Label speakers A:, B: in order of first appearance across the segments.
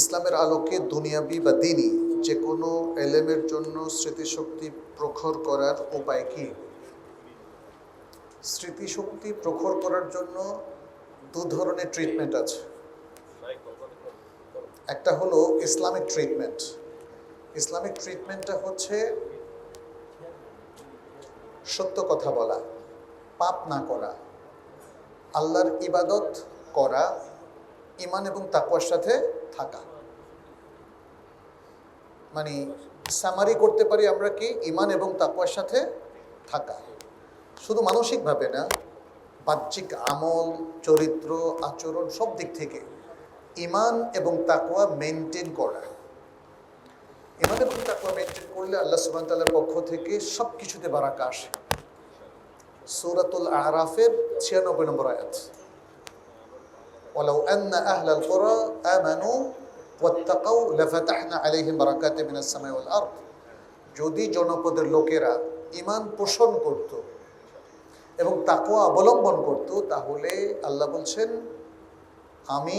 A: ইসলামের আলোকে দুনিয়াবি বা দিনই যে কোনো এলেমের জন্য স্মৃতিশক্তি প্রখর করার উপায় কি? স্মৃতিশক্তি প্রখর করার জন্য দু ধরনের ট্রিটমেন্ট আছে। একটা হলো ইসলামিক ট্রিটমেন্ট ইসলামিক ট্রিটমেন্টটা হচ্ছে সত্য কথা বলা, পাপ না করা, আল্লাহর ইবাদত করা ইমান এবং তাকওয়ার সাথে থাকা। মানে সামারি করতে পারি আমরা কি ইমান এবং তাকুয়ার সাথে থাকা। শুধু মানসিকভাবে না, বাহ্যিক আমল, চরিত্র, আচরণ সব দিক থেকে ইমান এবং তাকুয়া মেনটেন করা। ইমান এবং তাকুয়া মেনটেন করলে আল্লাহ সুবান পক্ষ থেকে সব কিছুতে বারাকা আসে। সূরাতুল আরাফের ছিয়ানব্বই নম্বর আয়াত। ولو أن أهل القرى آمنوا واتقوا لفتحنا عليهم بركات من السماء والأرض যদি জনপদের লোকেরা ইমান পোষণ করত এবং তাকওয়া অবলম্বন করত তাহলে আল্লাহ বলছেন আমি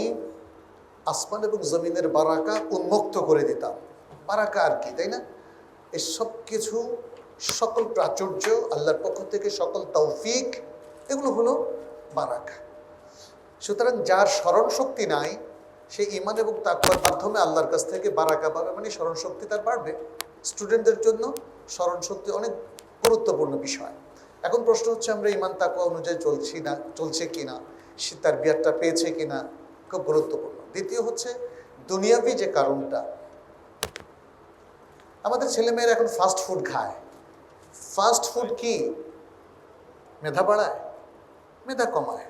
A: আসমান এবং জমিনের বারাকা উন্মুক্ত করে দিতাম বারাকা আর কি তাই না এই সব কিছু সকল প্রাচুর্য আল্লাহর পক্ষ থেকে সকল তৌফিক এগুলো হলো বারাকা সুতরাং যার স্মরণ শক্তি নাই, সে ইমান এবং তাকওয়ার মাধ্যমে আল্লাহর কাছ থেকে বারাকা পাবে মানে স্মরণ শক্তি তার বাড়বে। স্টুডেন্টদের জন্য স্মরণ শক্তি অনেক গুরুত্বপূর্ণ বিষয়। এখন প্রশ্ন হচ্ছে, আমরা ইমান তাকওয়া অনুযায়ী চলছি না, চলছে কিনা? সে তার বিয়ারটা পেয়েছে কিনা? খুব গুরুত্বপূর্ণ। দ্বিতীয় হচ্ছে, দুনিয়াবি যে কারণটা, আমাদের ছেলেমেয়েরা এখন ফাস্ট ফুড খায়। ফাস্ট ফুড কি? মেধা বাড়ায়, মেধা কমায়।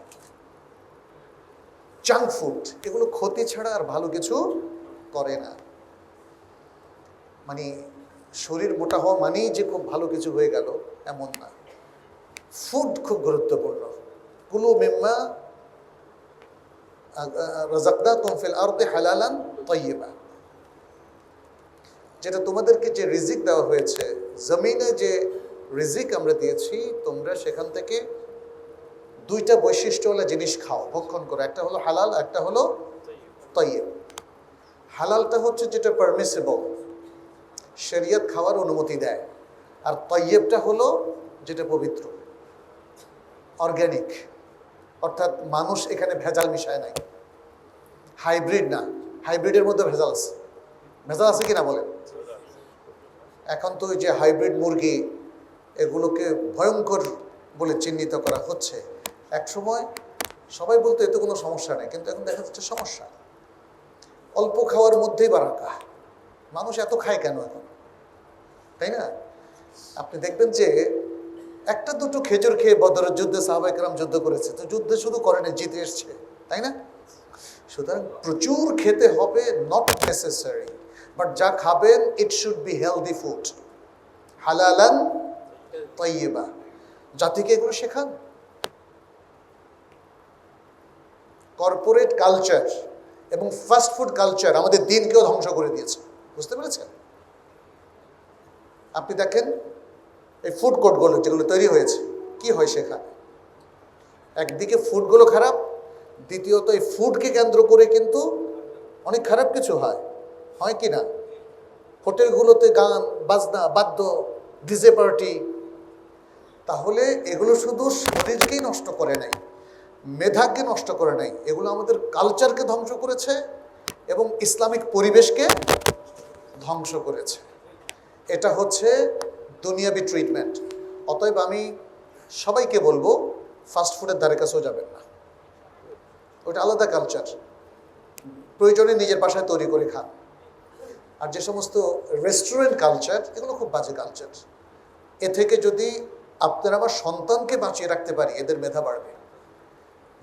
A: জাঙ্ক ফুড এগুলো ক্ষতি ছাড়া আর ভালো কিছু করে না। মানে শরীর মোটা হওয়া মানেই যে খুব ভালো কিছু হয়ে গেল, এমন না। ফুড খুব গুরুত্বপূর্ণ। কুলু মিম্মা রাজাকদা তুমফিল আরদে হালালান তৈবা যেটা তোমাদেরকে যে রিজিক দেওয়া হয়েছে, জমিনে যে রিজিক আমরা দিয়েছি, তোমরা সেখান থেকে দুইটা বৈশিষ্ট্যওয়ালা জিনিস খাও, ভক্ষণ করো। একটা হলো হালাল, একটা হলো তৈব হালালটা হচ্ছে যেটা পারমিসেবল শরিয়ত খাওয়ার অনুমতি দেয়। আর তৈয়বটা হলো যেটা পবিত্র অর্গ্যানিক অর্থাৎ মানুষ এখানে ভেজাল মিশায় নাই। হাইব্রিড না হাইব্রিডের মধ্যে ভেজাল আছে। ভেজাল আছে কিনা বলেন? এখন তো ওই যে হাইব্রিড মুরগি, এগুলোকে ভয়ঙ্কর বলে চিহ্নিত করা হচ্ছে। এক সময় সবাই বলতো, এতে কোনো সমস্যা নেই। কিন্তু এখন দেখা যাচ্ছে সমস্যা। অল্প খাওয়ার মধ্যেই বারাকা। মানুষ এত খায় কেন এখন? তাই না? আপনি দেখবেন যে একটা দুটো খেজুর খেয়ে বদরের যুদ্ধে সাহাবাইকরাম যুদ্ধ করেছে। তো যুদ্ধে শুধু করে না জিতে এসছে। তাই না? সুতরাং প্রচুর খেতে হবে নট নেসেসারি বাট যা খাবেন it should be healthy food হালালান তৈবা জাতিকে এগুলো শেখান। কর্পোরেট কালচার এবং ফাস্ট ফুড কালচার আমাদের দিনকেও ধ্বংস করে দিয়েছে। বুঝতে পেরেছেন? আপনি দেখেন এই ফুড কোর্টগুলো যেগুলো তৈরি হয়েছে, কি হয় সেখানে? একদিকে ফুডগুলো খারাপ, দ্বিতীয়ত এই ফুডকে কেন্দ্র করে কিন্তু অনেক খারাপ কিছু হয়। হয় কি না? হোটেলগুলোতে গান, বাজনা, বাদ্য, ডিজে পার্টি, তাহলে এগুলো শুধু শরীরকেই নষ্ট করে নাই। মেধাকে নষ্ট করে নাই, এগুলো আমাদের কালচারকে ধ্বংস করেছে এবং ইসলামিক পরিবেশকে ধ্বংস করেছে। এটা হচ্ছে দুনিয়াবি ট্রিটমেন্ট অতএব আমি সবাইকে বলব ফাস্ট ফুডের ধারে কাছেও যাবেন না। ওটা আলাদা কালচার প্রয়োজনে নিজের বাসায় তৈরি করে খান। আর যে সমস্ত রেস্টুরেন্ট কালচার এগুলো খুব বাজে কালচার এ থেকে যদি আপনার আমার সন্তানকে বাঁচিয়ে রাখতে পারি, এদের মেধা বাড়বে।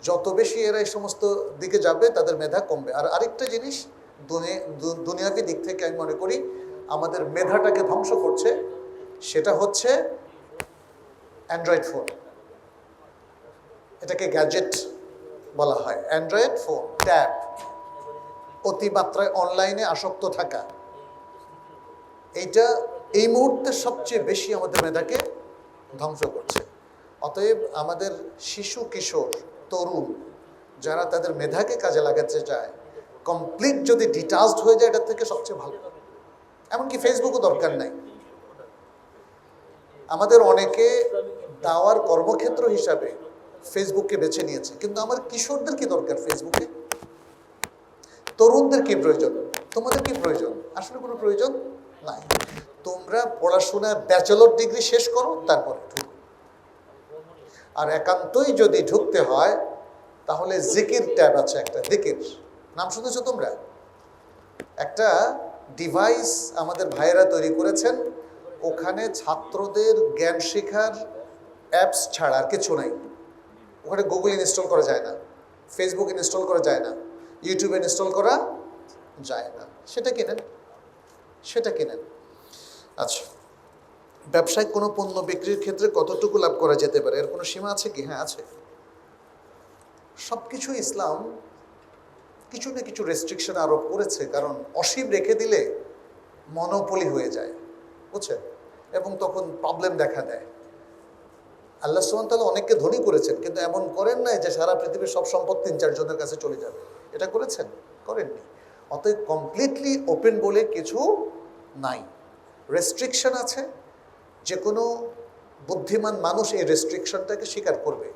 A: যত বেশি এরা এই সমস্ত দিকে যাবে, তাদের মেধা কমবে। আর আরেকটা জিনিস, দুনি- দু- দুনিয়াবি দিক থেকে আমি মনে করি, আমাদের মেধাটাকে ধ্বংস করছে, সেটা হচ্ছে অ্যান্ড্রয়েড ফোন এটাকে গ্যাজেট বলা হয়। অ্যান্ড্রয়েড ফোন ট্যাব অতিমাত্রায় অনলাইনে আসক্ত থাকা। এইটা এই মুহূর্তে সবচেয়ে বেশি আমাদের মেধাকে ধ্বংস করছে। অতএব আমাদের শিশু কিশোর তরুণ যারা তাদের মেধাকে কাজে লাগাতে চায় কমপ্লিট যদি ডিটাচড হয়ে যায়, এটার থেকে সবচেয়ে ভালো। এমনকি ফেসবুকও দরকার নাই। আমাদের অনেকে দাওয়ার কর্মক্ষেত্র হিসাবে ফেসবুককে বেছে নিয়েছে। কিন্তু আমার কিশোরদের কি দরকার ফেসবুকে তরুণদের কি প্রয়োজন? তোমাদের কি প্রয়োজন? আসলে কোনো প্রয়োজন নাই। তোমরা পড়াশোনা ব্যাচেলর ডিগ্রি শেষ করো, তারপরে আর একান্তই যদি ঢুকতে হয়, তাহলে জিকির ট্যাব আছে একটা, জিকির। নাম শুনেছো তোমরা? একটা ডিভাইস আমাদের ভাইয়েরা তৈরি করেছেন, ওখানে ছাত্রদের জ্ঞান শেখার অ্যাপস ছাড়া আর কিছু নাই। ওখানে গুগল ইনস্টল করা যায় না ফেসবুক ইনস্টল করা যায় না ইউটিউব ইনস্টল করা যায় না। সেটা কিনেন সেটা কিনেন। আচ্ছা। ব্যবসায়িক কোনো পণ্য বিক্রির ক্ষেত্রে কতটুকু লাভ করা যেতে পারে? এর কোনো সীমা আছে কি? হ্যাঁ আছে। সব কিছু ইসলাম কিছু না কিছু রেস্ট্রিকশন আরোপ করেছে, কারণ অসীম রেখে দিলে মনোপলি হয়ে যায়, বুঝছেন? এবং তখন প্রবলেম দেখা দেয়। আল্লাহ সুমান তাহলে অনেককে ধনী করেছেন, কিন্তু এমন করেন নাই যে সারা পৃথিবীর সব সম্পদ তিন চারজনের কাছে চলে যাবে। এটা করেছেন? করেননি। অতএব কমপ্লিটলি ওপেন বলে কিছু নাই। রেস্ট্রিকশন আছে যে কোনো বুদ্ধিমান মানুষ এই রেস্ট্রিকশনটাকে স্বীকার করবে।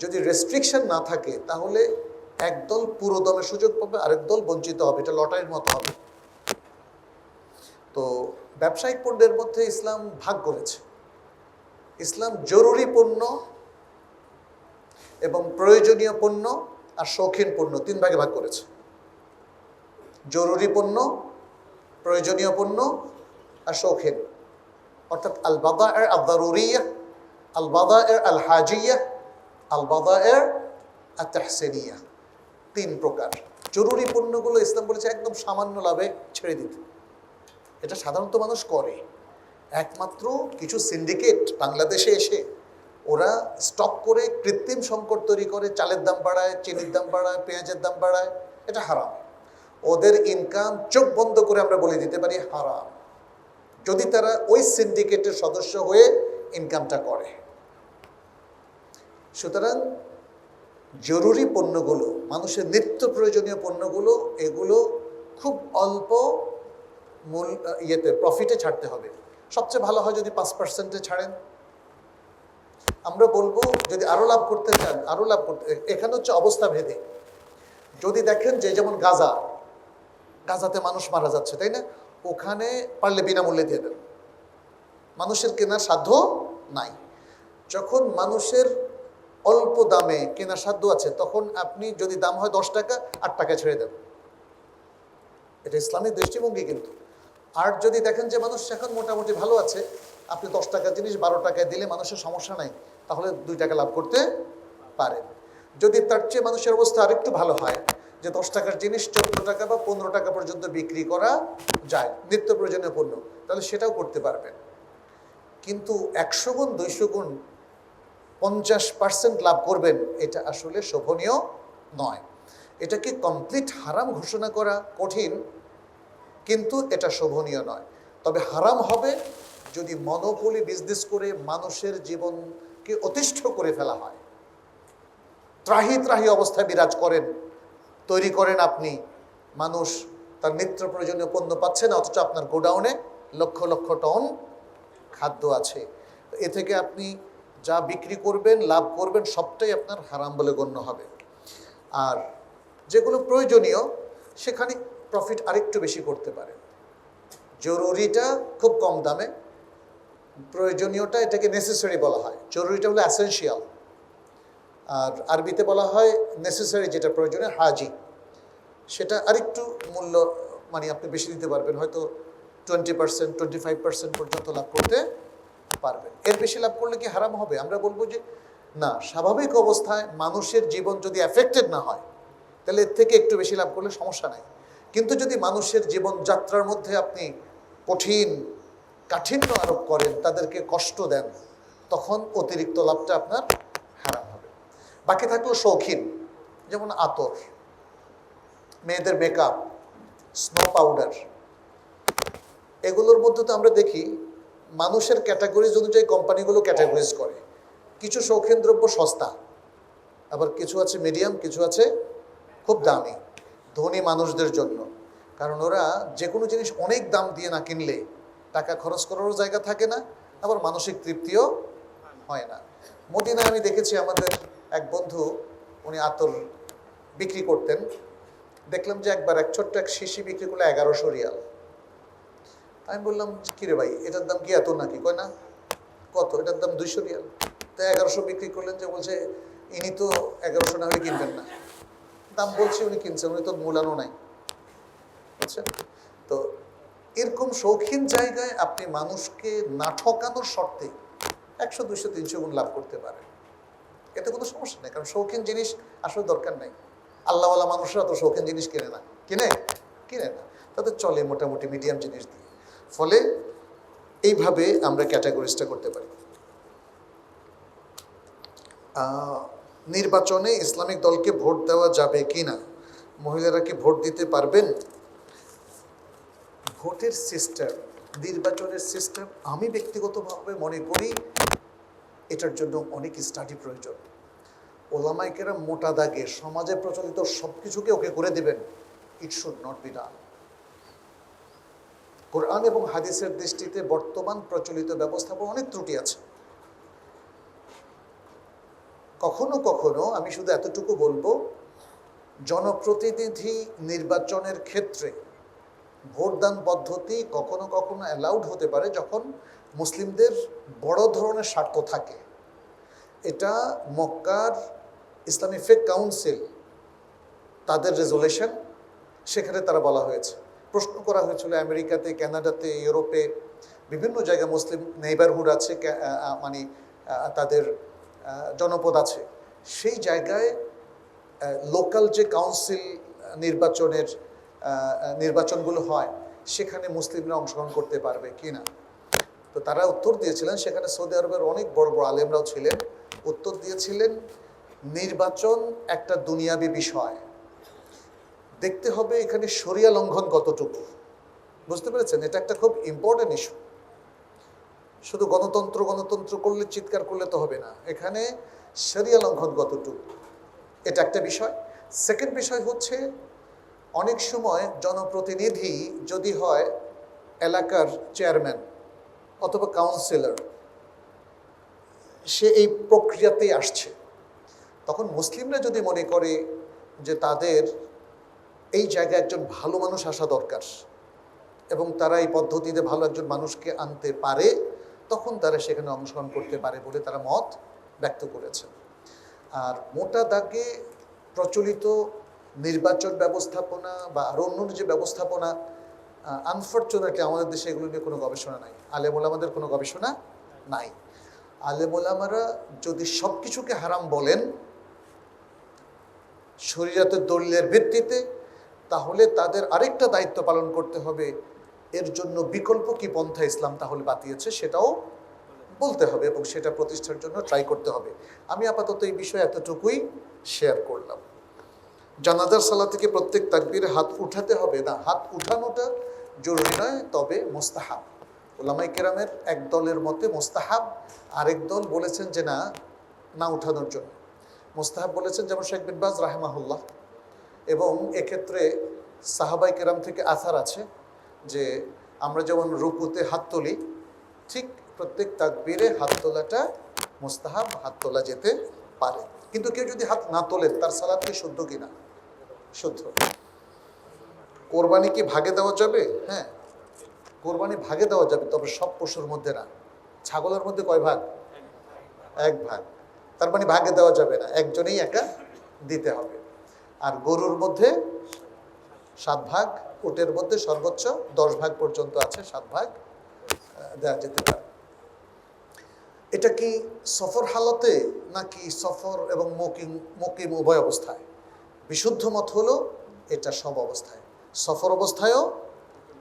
A: যদি রেস্ট্রিকশন না থাকে, তাহলে একদল পুরোদমে সুযোগ পাবে, আরেক দল বঞ্চিত হবে। এটা লটারির মতো হবে। তো ব্যবসায়িক পণ্যের মধ্যে ইসলাম ভাগ করেছে। ইসলাম জরুরি পণ্য এবং প্রয়োজনীয় পণ্য আর শৌখিন পণ্য তিন ভাগে ভাগ করেছে। জরুরি পণ্য, প্রয়োজনীয় পণ্য আর শৌখিন। অর্থাৎ আল বাদা এর আদারুরিয়া আল বাদা এর আল হাজিয়া আল বাদা এর আতাহসেনিয়া তিন প্রকার। জরুরি পণ্যগুলো ইসলাম বলেছে একদম সামান্য লাভে ছেড়ে দিতে। এটা সাধারণত মানুষ করে। একমাত্র কিছু সিন্ডিকেট বাংলাদেশে এসে ওরা স্টক করে কৃত্রিম সংকট তৈরি করে, চালের দাম বাড়ায়, চিনির দাম বাড়ায়, পেঁয়াজের দাম বাড়ায়, এটা হারাম। ওদের ইনকাম চোখ বন্ধ করে আমরা বলে দিতে পারি হারাম। যদি তারা ওই সিন্ডিকেটের সদস্য হয়ে ইনকামটা করে। সুতরাং জরুরি পণ্যগুলো, মানুষের নিত্য প্রয়োজনীয় পণ্যগুলো, এগুলো খুব অল্প মূল ইয়েতে প্রফিটে ছাড়তে হবে। সবচেয়ে ভালো হয় যদি পাঁচ পার্সেন্টে ছাড়েন। আমরা বলব, যদি আরও লাভ করতে চান আরও লাভ করতে, এখানে হচ্ছে অবস্থা ভেদে। যদি দেখেন যে যেমন গাজা, গাজাতে মানুষ মারা যাচ্ছে, তাই না? ওখানে পারলে বিনামূল্যে দিয়ে দেন মানুষের কেনার সাধ্য নাই। যখন মানুষের অল্প দামে কেনার সাধ্য আছে, তখন আপনি যদি দাম হয় দশ টাকা, আট টাকা ছেড়ে দেন। এটা ইসলামিক দৃষ্টিভঙ্গি কিন্তু। আর যদি দেখেন যে মানুষ এখন মোটামুটি ভালো আছে, আপনি দশ টাকা জিনিস বারো টাকায় দিলে মানুষের সমস্যা নাই, তাহলে দুই টাকা লাভ করতে পারেন। যদি তার চেয়ে মানুষের অবস্থা আরেকটু ভালো হয় যে দশ টাকার জিনিস চোদ্দ টাকা বা পনেরো টাকা পর্যন্ত বিক্রি করা যায়, নিত্য প্রয়োজনীয় পণ্য, তাহলে সেটাও করতে পারবেন। কিন্তু একশো গুণ, দুইশো গুণ, পঞ্চাশ পার্সেন্ট লাভ করবেন, এটা আসলে শোভনীয় নয়। এটাকে কমপ্লিট হারাম ঘোষণা করা কঠিন? কিন্তু এটা শোভনীয় নয়। তবে হারাম হবে যদি মনোপলি বিজনেস করে মানুষের জীবনকে অতিষ্ঠ করে ফেলা হয়। ত্রাহি ত্রাহি অবস্থায় বিরাজ করেন। তৈরি করেন আপনি। মানুষ তার নিত্য প্রয়োজনীয় পণ্য পাচ্ছে না, অথচ আপনার গোডাউনে লক্ষ লক্ষ টন খাদ্য আছে। এ থেকে আপনি যা বিক্রি করবেন, লাভ করবেন, সবটাই আপনার হারাম বলে গণ্য হবে। আর যেগুলো প্রয়োজনীয়, সেখানে প্রফিট আরেকটু বেশি করতে পারেন জরুরিটা খুব কম দামে, প্রয়োজনীয়টা এটাকে নেসেসারি বলা হয়। জরুরিটা হলো অ্যাসেনশিয়াল আর আরবিতে বলা হয় নেসেসারি যেটা প্রয়োজনে হাজি। সেটা আরেকটু মূল্য মানে আপনি বেশি দিতে পারবেন, হয়তো twenty percent twenty five percent পর্যন্ত লাভ করতে পারবেন। এর বেশি লাভ করলে কি হারাম হবে? আমরা বলব যে, না, স্বাভাবিক অবস্থায় মানুষের জীবন যদি অ্যাফেক্টেড না হয়, তাহলে এর থেকে একটু বেশি লাভ করলে সমস্যা নাই। কিন্তু যদি মানুষের জীবনযাত্রার মধ্যে আপনি কঠিন, কাঠিন্য আরোপ করেন, তাদেরকে কষ্ট দেন, তখন অতিরিক্ত লাভটা আপনার বাকি থাকল শৌখিন, যেমন আতর, মেয়েদের মেকআপ স্নো পাউডার এগুলোর মধ্যে তো আমরা দেখি, মানুষের ক্যাটাগরিজ অনুযায়ী কোম্পানিগুলো ক্যাটাগরিজ করে। কিছু শৌখিন দ্রব্য সস্তা, আবার কিছু আছে মিডিয়াম কিছু আছে খুব দামি, ধনী মানুষদের জন্য। কারণ ওরা যে কোনো জিনিস অনেক দাম দিয়ে না কিনলে টাকা খরচ করারও জায়গা থাকে না, আবার মানসিক তৃপ্তিও হয় না। মদিনায় আমি দেখেছি আমাদের এক বন্ধু, উনি আতর বিক্রি করতেন। দেখলাম যে একবার এক ছোট্ট এক শিশি বিক্রি করল এগারোশো রিয়াল। আমি বললাম, কিরে ভাই, এটার দাম কি এত নাকি? কয়, না, কত? এটার দাম দুইশো রিয়াল। তাই এগারোশো বিক্রি করলেন যে বলছে, ইনি তো এগারোশো না হলে কিনবেন না। দাম বলছে, উনি কিনছেন, উনি তো মূলানো নাই। বুঝছেন তো এরকম শৌখিন জায়গায় আপনি মানুষকে না ঠকানোর শর্তে একশো দুশো তিনশো গুণ লাভ করতে পারেন। এতে কোনো সমস্যা নেই, কারণ শৌখিন জিনিস আসলে দরকার নেই। আল্লাহওয়ালা মানুষরা তো শৌখিন জিনিস কিনে না। কিনে? কিনে না। তাদের চলে মোটামুটি মিডিয়াম জিনিস দিয়ে। ফলে এইভাবে আমরা ক্যাটাগরিজটা করতে পারি। নির্বাচনে ইসলামিক দলকে ভোট দেওয়া যাবে কি না? মহিলারা কি ভোট দিতে পারবেন? ভোটের সিস্টেম, নির্বাচনের সিস্টেম আমি ব্যক্তিগতভাবে মনে করি এটার জন্য অনেক স্টাডি প্রয়োজন। ওলামাইকেরা মোটা দাগে সমাজে প্রচলিত সব কিছুকে ওকে করে দেবেন। It should not be done Quran এবং হাদিসের দৃষ্টিতে বর্তমান প্রচলিত ব্যবস্থাপনা অনেক ত্রুটি আছে। কখনো কখনো আমি শুধু এতটুকু বলব, জনপ্রতিনিধি নির্বাচনের ক্ষেত্রে ভোটদান পদ্ধতি কখনো কখনো অ্যালাউড হতে পারে যখন মুসলিমদের বড় ধরনের স্বার্থ থাকে। এটা মক্কার ইসলামী ফেক কাউন্সিল, তাদের রেজুলেশন সেখানে তারা বলা হয়েছে। প্রশ্ন করা হয়েছিল আমেরিকাতে, কানাডাতে, ইউরোপে, বিভিন্ন জায়গায় মুসলিম নেইবারহুড আছে মানে তাদের জনপদ আছে। সেই জায়গায় লোকাল যে কাউন্সিল নির্বাচনের নির্বাচনগুলো হয়, সেখানে মুসলিমরা অংশগ্রহণ করতে পারবে কি না তো তারা উত্তর দিয়েছিলেন, সেখানে সৌদি আরবের অনেক বড় বড় আলেমরাও ছিলেন। উত্তর দিয়েছিলেন, নির্বাচন একটা দুনিয়াবী বিষয়। দেখতে হবে এখানে সরিয়া লঙ্ঘন কতটুকু। বুঝতে পেরেছেন? এটা একটা খুব ইম্পর্টেন্ট ইস্যু শুধু গণতন্ত্র গণতন্ত্র করলে, চিৎকার করলে তো হবে না। এখানে শরিয়া লঙ্ঘন কতটুকু? এটা একটা বিষয়। সেকেন্ড বিষয় হচ্ছে অনেক সময় জনপ্রতিনিধি যদি হয় এলাকার চেয়ারম্যান অথবা কাউন্সিলর সে এই প্রক্রিয়াতেই আসছে। তখন মুসলিমরা যদি মনে করে যে তাদের এই জায়গায় একজন ভালো মানুষ আসা দরকার এবং তারা এই পদ্ধতিতে ভালো একজন মানুষকে আনতে পারে, তখন তারা সেখানে অংশগ্রহণ করতে পারে বলে তারা মত ব্যক্ত করেছেন। আর মোটা দাগে প্রচলিত নির্বাচন ব্যবস্থাপনা বা আরও অন্য যে ব্যবস্থাপনা আনফর্চুনেটলি আমাদের দেশে এগুলো নিয়ে কোনো গবেষণা নাই। আলেমুলামাদের কোনো গবেষণা নাই। আলেমুলামারা যদি সব কিছুকে হারাম বলেন, শরীয়তের দলিলের ভিত্তিতে, তাহলে তাদের আরেকটা দায়িত্ব পালন করতে হবে। এর জন্য বিকল্প কি পন্থা ইসলাম তাহলে বাতিয়েছে সেটাও বলতে হবে এবং সেটা প্রতিষ্ঠার জন্য ট্রাই করতে হবে। আমি আপাতত এই বিষয়ে এতটুকুই শেয়ার করলাম। জানাজার সালা থেকে প্রত্যেক তাকবীরে হাত উঠাতে হবে না, হাত উঠানোটা জরুরি নয়, তবে মোস্তাহাব। ওলামাই কেরামের এক দলের মতে মোস্তাহাব আরেক দল বলেছেন যে না না উঠানোর জন্য। মোস্তাহাব বলেছেন যেমন শেখ বিন বাজ রাহেমাহুল্লাহ। এবং এক্ষেত্রে সাহাবাই কেরাম থেকে আসার আছে যে আমরা যেমন রুকুতে হাত তুলি, ঠিক প্রত্যেক তাকবীরে হাত তোলাটা মোস্তাহাব, হাত তোলা যেতে পারে। কিন্তু কেউ যদি হাত না তোলেন তার সালাদ কি শুদ্ধ কিনা? শুদ্ধ। কোরবানি কি ভাগে দেওয়া যাবে? হ্যাঁ। কোরবানি ভাগে দেওয়া যাবে, তবে সব পশুর মধ্যে না। ছাগলের মধ্যে কয় ভাগ? এক ভাগ। তার মানে ভাগে দেওয়া যাবে না। একজনেই একা দিতে হবে। আর গরুর মধ্যে সাত ভাগ, উটের মধ্যে সর্বোচ্চ দশ ভাগ পর্যন্ত আছে, সাত ভাগ দেওয়া যেতে পারে। এটা কি সফর হালতে নাকি সফর এবং মকিম মকিম উভয় অবস্থায়? বিশুদ্ধ মত হলো এটা সব অবস্থায়। সফর অবস্থায়ও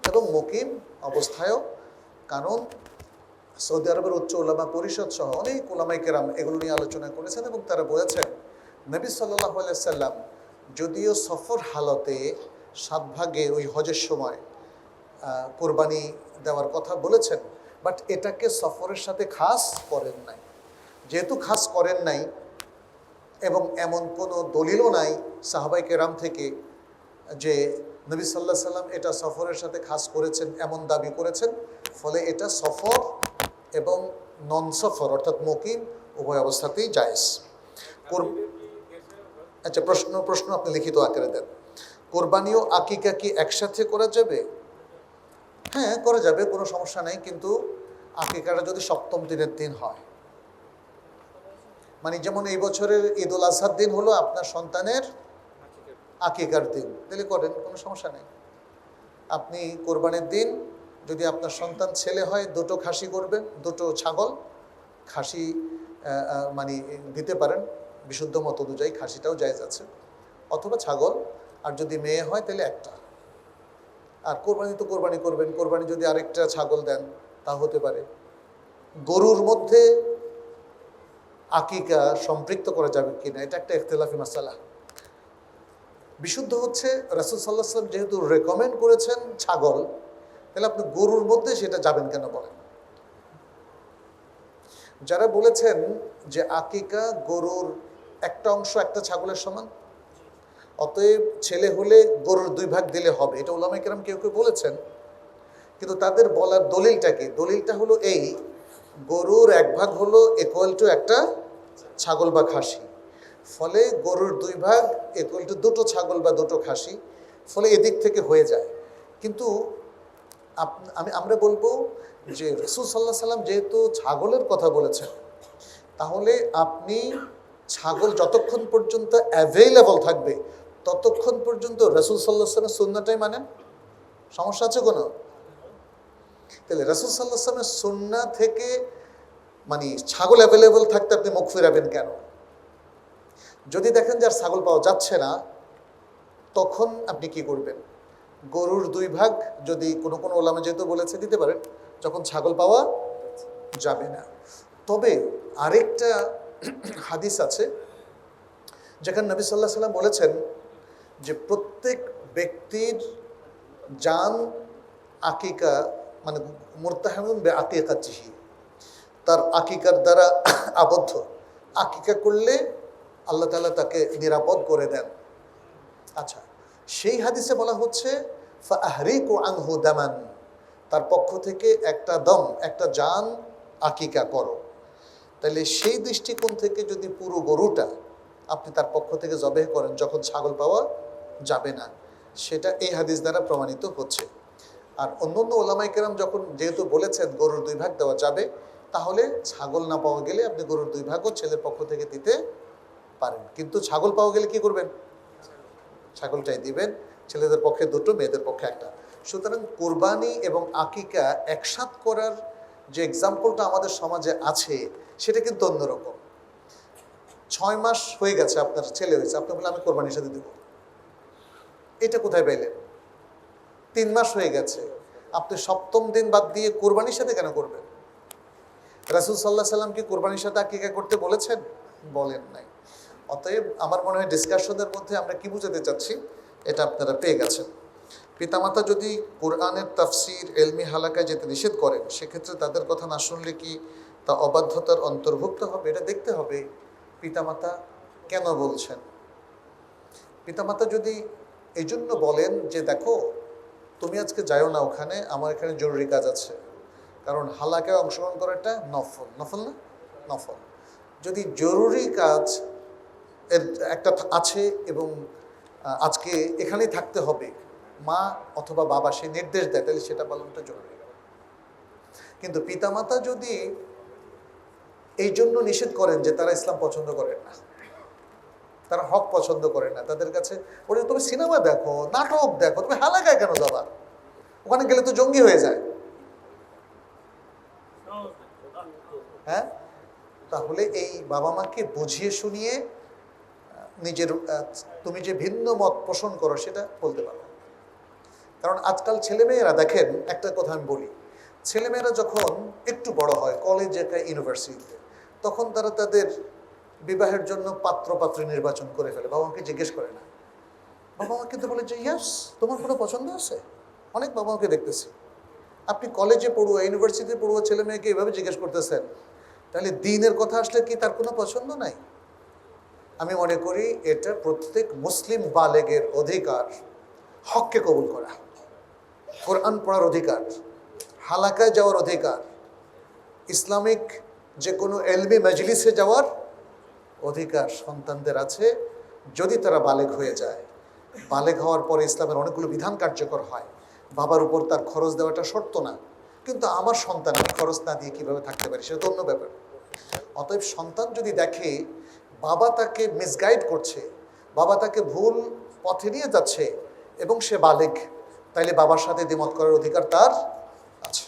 A: এবং মকিম অবস্থায়ও। কারণ সৌদি আরবের উচ্চ ওলামা পরিষদ সহ অনেক ওলামাই কেরাম এগুলো নিয়ে আলোচনা করেছেন এবং তারা বলেছেন, নবী সাল্লাহ সাল্লাম যদিও সফর হালতে সাত ভাগে ওই হজের সময় কোরবানি দেওয়ার কথা বলেছেন বাট এটাকে সফরের সাথে খাস করেন নাই। যেহেতু খাস করেন নাই এবং এমন কোনো দলিলও নাই সাহাবাই কেরাম থেকে যে নবী সাল্লাহ সাল্লাম এটা সফরের সাথে খাস করেছেন, এমন দাবি করেছেন, ফলে এটা সফর এবং নন সফর অর্থাৎ মকিম উভয় অবস্থাতেই জায়েজ। আচ্ছা প্রশ্ন প্রশ্ন আপনি লিখিত আকারে দেন। কোরবানি ও আকিকা কি একসাথে করা যাবে? হ্যাঁ করা যাবে, কোনো সমস্যা নেই, কিন্তু আকিকাটা যদি সপ্তম দিনের দিন হয়। মানে যেমন এই বছরের ঈদ উল আজহার দিন হলো আপনার সন্তানের আকিকার দিন। তাহলে করেন, কোনো সমস্যা নেই। আপনি কোরবানির দিন, যদি আপনার সন্তান ছেলে হয়, দুটো খাসি করবেন, দুটো ছাগল, খাসি মানে দিতে পারেন, বিশুদ্ধ মত অনুযায়ী খাসিটাও জায়জ আছে। অথবা ছাগল, আর যদি মেয়ে হয়, তাহলে একটা। আর কোরবানি তো কোরবানি করবেন, কোরবানি যদি আরেকটা ছাগল দেন, তা হতে পারে। গরুর মধ্যে আকিকা সম্পৃক্ত করা যাবে কিনা, এটা একটা ইখতলাফি মাসালা। বিশুদ্ধ হচ্ছে, রাসুল সাল্লাহ সাল্লাম যেহেতু রেকমেন্ড করেছেন ছাগল, তাহলে আপনি গরুর মধ্যে সেটা যাবেন কেন বলেন? যারা বলেছেন যে আকিকা গরুর একটা অংশ একটা ছাগলের সমান অতএব ছেলে হলে গরুর দুই ভাগ দিলে হবে। এটা ওলামাই কেরাম কেউ কেউ বলেছেন। কিন্তু তাদের বলার দলিলটা কি? দলিলটা হলো এই, গরুর এক ভাগ হলো ইকুয়াল টু একটা ছাগল বা খাসি। ফলে গরুর দুই ভাগ ইকুয়াল টু দুটো ছাগল বা দুটো খাসি। ফলে এদিক থেকে হয়ে যায়। কিন্তু আমি, আমরা বলব যে রসুল সাল্লাহ সাল্লাম যেহেতু ছাগলের কথা বলেছেন, তাহলে আপনি ছাগল যতক্ষণ পর্যন্ত অ্যাভেলেবল থাকবে ততক্ষণ পর্যন্ত রসুল সাল্লাহ সাল্লামের মানেন সমস্যা আছে কোনো? তাহলে রসুল সাল্লাহ সাল্লামের সুন্না থেকে মানে ছাগল অ্যাভেলেবেল থাকতে আপনি মুখ ফিরাবেন কেন? যদি দেখেন যে আর ছাগল পাওয়া যাচ্ছে না, তখন আপনি কি করবেন? গরুর দুই ভাগ যদি কোনো কোনো ওলামে যেহেতু বলেছে দিতে পারেন, যখন ছাগল পাওয়া যাবে না। তবে আরেকটা হাদিস আছে, যেখানে নবী সাল্লাহ সাল্লাম বলেছেন যে প্রত্যেক ব্যক্তির জান আকিকা মানে মুরতাহামুন বে আকিকা চিহি তার আকিকার দ্বারা আবদ্ধ। আকিকা করলে আল্লাহ তালা তাকে নিরাপদ করে দেন। আচ্ছা সেই হাদিসে বলা হচ্ছে ফাহরিকু আনহু দামান, তার পক্ষ থেকে একটা দম, একটা জান আকিকা করো। তাহলে সেই দৃষ্টিকোণ থেকে যদি পুরো গরুটা আপনি তার পক্ষ থেকে জবেহ করেন, যখন ছাগল পাওয়া যাবে না। সেটা এই হাদিস দ্বারা প্রমাণিত হচ্ছে। আর অন্য অন্য ওলামাইকেরাম যখন যেহেতু বলেছেন গরুর দুই ভাগ দেওয়া যাবে, তাহলে ছাগল না পাওয়া গেলে আপনি গরুর দুই ভাগও ছেলের পক্ষ থেকে দিতে পারেন। কিন্তু ছাগল পাওয়া গেলে কি করবেন? ছাগলটাই দিবেন। ছেলেদের পক্ষে দুটো, মেয়েদের পক্ষে একটা। সুতরাং কোরবানি এবং আকিকা একসাথ করার যে এক্সাম্পলটা আমাদের সমাজে আছে, সেটা কিন্তু অন্যরকম। ছয় মাস হয়ে গেছে আপনার ছেলে হয়েছে, আপনি বলে আমি কোরবানির সাথে দেবো। এটা কোথায় পেলেন তিন মাস হয়ে গেছে। আপনি সপ্তম দিন বাদ দিয়ে কোরবানির সাথে কেন করবেন? রাসুল সাল্লাহ সাল্লাম কি কোরবানির সাথে আকিকা করতে বলেছেন? বলেন নাই। অতএব আমার মনে হয় ডিসকাশনের মধ্যে আমরা কি বুঝাতে চাচ্ছি, এটা আপনারা পেয়ে গেছেন। পিতামাতা যদি কোরআনের তাফসির, এলমি হালাকায় যেতে নিষেধ করেন, সেক্ষেত্রে তাদের কথা না শুনলে কি তা অবাধ্যতার অন্তর্ভুক্ত হবে? এটা দেখতে হবে। পিতামাতা কেন বলছেন? পিতামাতা যদি এই জন্য বলেন যে, দেখো, তুমি আজকে যাও না ওখানে, আমার এখানে জরুরি কাজ আছে। কারণ হালাকে অংশগ্রহণ করাটা নফল। নফল না? নফল। যদি জরুরি কাজ এর একটা আছে এবং আজকে এখানেই থাকতে হবে, মা অথবা বাবা সে নির্দেশ দেয়, তাহলে সেটা পালনটা জরুরি। কিন্তু পিতামাতা যদি এই জন্য নিষেধ করেন যে, তারা ইসলাম পছন্দ করেন না তারা হক পছন্দ করে না। তাদের কাছে বলে, তুমি সিনেমা দেখো, নাটক দেখো, তুমি হালাকায় কেন যাবা? ওখানে গেলে তো জঙ্গি হয়ে যায়। হ্যাঁ? তাহলে এই বাবা মাকে বুঝিয়ে শুনিয়ে, নিজের, তুমি যে ভিন্ন মত পোষণ করো, সেটা বলতে পারো। কারণ আজকাল ছেলেমেয়েরা, দেখেন, একটা কথা আমি বলি। ছেলেমেয়েরা যখন একটু বড় হয়, কলেজে ইউনিভার্সিটিতে, তখন তারা তাদের বিবাহের জন্য পাত্র পাত্রী নির্বাচন করে ফেলে। বাবা মাকে জিজ্ঞেস করে না। বাবা মা কিন্তু বলে যে ইয়াস তোমার কোনো পছন্দ আছে? অনেক বাবা মাকে দেখতেছি। আপনি কলেজে পড়ুয়া ইউনিভার্সিটিতে পড়ুয়া ছেলে মেয়েকে এভাবে জিজ্ঞেস করতেছেন? তাহলে দিনের কথা আসলে কি তার কোনো পছন্দ নাই? আমি মনে করি এটা প্রত্যেক মুসলিম বালেগের অধিকার, হককে কবুল করা। কোরআন পড়ার অধিকার, হালাকায় যাওয়ার অধিকার, ইসলামিক যে কোনো এলমি মজলিসে যাওয়ার অধিকার সন্তানদের আছে, যদি তারা বালেগ হয়ে যায়। বালেগ হওয়ার পরে ইসলামের অনেকগুলো বিধান কার্যকর হয়। বাবার উপর তার খরচ দেওয়াটা শর্ত না। কিন্তু আমার সন্তান খরচ না দিয়ে কীভাবে থাকতে পারি, সেটা তো অন্য ব্যাপার। অতএব সন্তান যদি দেখে বাবা তাকে মিসগাইড করছে, বাবা তাকে ভুল পথে নিয়ে যাচ্ছে এবং সে বালেগ, তাইলে বাবার সাথে দ্বিমত করার অধিকার তার আছে।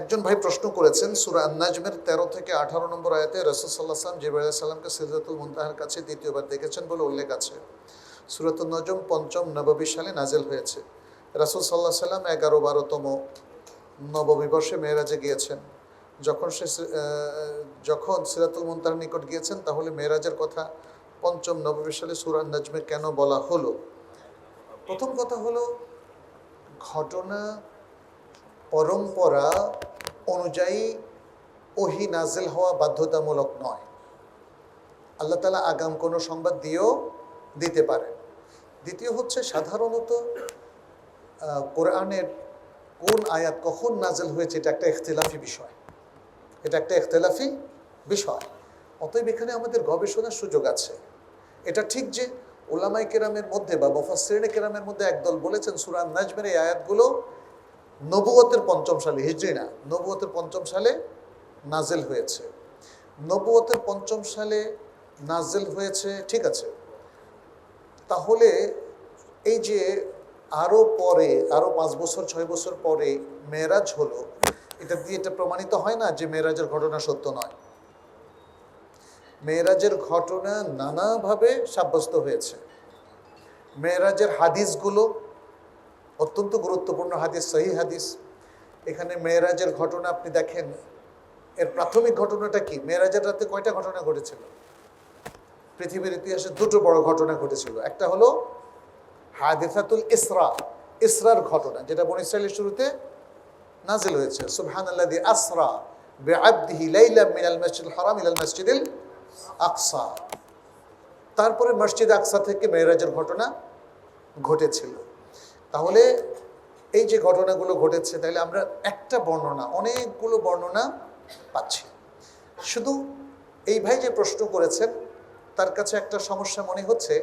A: একজন ভাই প্রশ্ন করেছেন, সুরা আন্নাজমের তেরো থেকে আঠারো নম্বর আয়াতে রসুল সাল্লাহ সাল্লাম জিবাহ সাল্লামকে সিরাতুল মুন্তাহার কাছে দ্বিতীয়বার দেখেছেন বলে উল্লেখ আছে। সুরাতুল নজম পঞ্চম নববী সালে নাজেল হয়েছে। রাসুল সাল্লাহ সাল্লাম এগারো বারোতম নববিবর্ষে মেয়েরাজে গিয়েছেন। যখন সে যখন সিরাতুল মুন্তাহার নিকট গিয়েছেন, তাহলে মেয়েরাজের কথা পঞ্চম নববী সালে সুরা নাজমে কেন বলা হলো? প্রথম কথা হলো, ঘটনা পরম্পরা অনুযায়ী ওহি নাজেল হওয়া বাধ্যতামূলক নয়। আল্লাহ তালা আগাম কোনো সংবাদ দিয়েও দিতে পারে দ্বিতীয় হচ্ছে সাধারণত কোরআনের কোন আয়াত কখন নাজেল হয়েছে এটা একটা এখতেলাফি বিষয়। এটা একটা এখতেলাফি বিষয়। অতএব এখানে আমাদের গবেষণার সুযোগ আছে। এটা ঠিক যে ওলামাই কেরামের মধ্যে বা মুফাসসিরিনে কেরামের মধ্যে একদল বলেছেন সুরান নাজমের এই আয়াতগুলো নবুয়তের পঞ্চম সালে, হিজরি না নবুয়তের পঞ্চম সালে নাজেল হয়েছে। নবুয়তের পঞ্চম সালে নাজেল হয়েছে, ঠিক আছে। তাহলে এই যে আরও পরে আরও পাঁচ বছর, ছয় বছর পরে মেয়েরাজ হলো, এটা দিয়ে এটা প্রমাণিত হয় না যে মেয়েরাজের ঘটনা সত্য নয়। মেয়েরাজের ঘটনা নানাভাবে সাব্যস্ত হয়েছে। মেয়েরাজের হাদিসগুলো অত্যন্ত গুরুত্বপূর্ণ হাদিস সহি হাদিস। এখানে মেয়েরাজের ঘটনা আপনি দেখেন। এর প্রাথমিক ঘটনাটা কি? মেয়েরাজের রাতে কয়টা ঘটনা ঘটেছিল? পৃথিবীর ইতিহাসে দুটো বড় ঘটনা ঘটেছিল। একটা হলো হাদিসাতুল ইসরা, ইসরার ঘটনা, যেটা বন ইসরায়েলের শুরুতে নাজিল হয়েছে। সুবহান আল্লাদি আসরা মিনাল তারপরে মসজিদ আকসা থেকে মেয়েরাজের ঘটনা ঘটেছিল। তাহলে এই যে ঘটনাগুলো ঘটেছে, তাহলে আমরা একটা বর্ণনা, অনেকগুলো বর্ণনা পাচ্ছি। শুধু এই ভাই যে প্রশ্ন করেছেন, তার কাছে একটা সমস্যা মনে হচ্ছে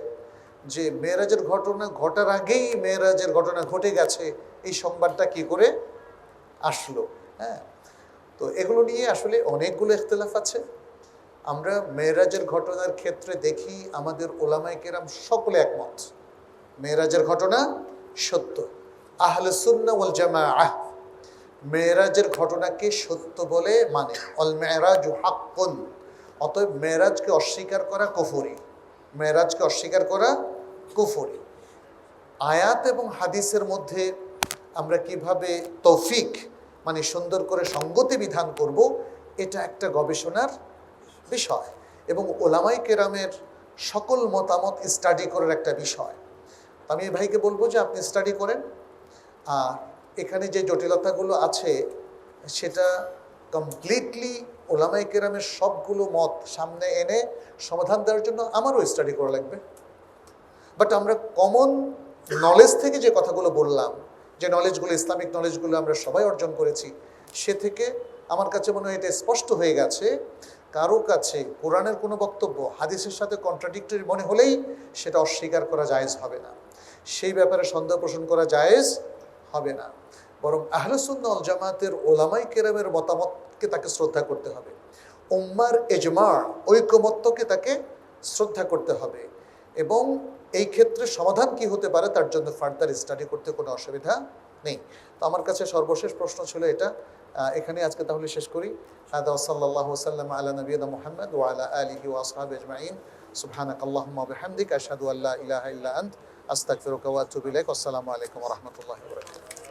A: যে মেয়েরাজের ঘটনা ঘটার আগেই মেয়েরাজের ঘটনা ঘটে গেছে, এই সংবাদটা কি করে আসলো? হ্যাঁ তো এগুলো নিয়ে আসলে অনেকগুলো ইখতলাফ আছে। আমরা মেয়েরাজের ঘটনার ক্ষেত্রে দেখি আমাদের ওলামাই কেরাম সকলে একমত। মেয়েরাজের ঘটনা সত্য। আহলে সুন্না ওয়াল জামাআহ মেয়েরাজের ঘটনাকে সত্য বলে মানে অল মেয়েরাজ হাক্কুন, অতএব মেয়েরাজকে অস্বীকার করা কুফরি, মেয়েরাজকে অস্বীকার করা কুফরি। আয়াত এবং হাদিসের মধ্যে আমরা কীভাবে তৌফিক মানে সুন্দর করে সঙ্গতি বিধান করব, এটা একটা গবেষণার বিষয় এবং ওলামাই কেরামের সকল মতামত স্টাডি করার একটা বিষয়। আমি এই ভাইকে বলব যে আপনি স্টাডি করেন। আর এখানে যে জটিলতাগুলো আছে, সেটা কমপ্লিটলি ওলামাই কেরামের সবগুলো মত সামনে এনে সমাধান দেওয়ার জন্য আমারও স্টাডি করা লাগবে। বাট আমরা কমন নলেজ থেকে যে কথাগুলো বললাম, যে নলেজগুলো ইসলামিক নলেজগুলো আমরা সবাই অর্জন করেছি, সে থেকে আমার কাছে মনে হয় এটা স্পষ্ট হয়ে গেছে। কারও কাছে কোরআনের কোনো বক্তব্য, হাদিসের সাথে কন্ট্রাডিক্টরি মনে হলেই সেটা অস্বীকার করা জায়েজ হবে না। সেই ব্যাপারে সন্দেহ পোষণ করা জায়েজ হবে না। বরং আহলসুন্না জামাতের ওলামাই কেরামের মতামতকে তাকে শ্রদ্ধা করতে হবে। উম্মার এজমার ঐকমত্যকে তাকে শ্রদ্ধা করতে হবে। এবং এই ক্ষেত্রে সমাধান কি হতে পারে তার জন্য ফার্দার স্টাডি করতে কোনো অসুবিধা নেই। তো আমার কাছে সর্বশেষ প্রশ্ন ছিল এটা। এখানে আজকে তাহলে শেষ করি। সাল্লাম আলা মোহাম্মদ আলিহি ওয়া আসহাবি আজমাইন। সুবহানাক আল্লাহুম্মা বিহামদিক আশহাদু আল্লা ইলাহা আন্ত। আস্তাগফিরুকা ওয়া আতুবু ইলাইক আসসালামু আলাইকুম ওয়া রাহমাতুল্লাহি ওয়া বারাকাতুহু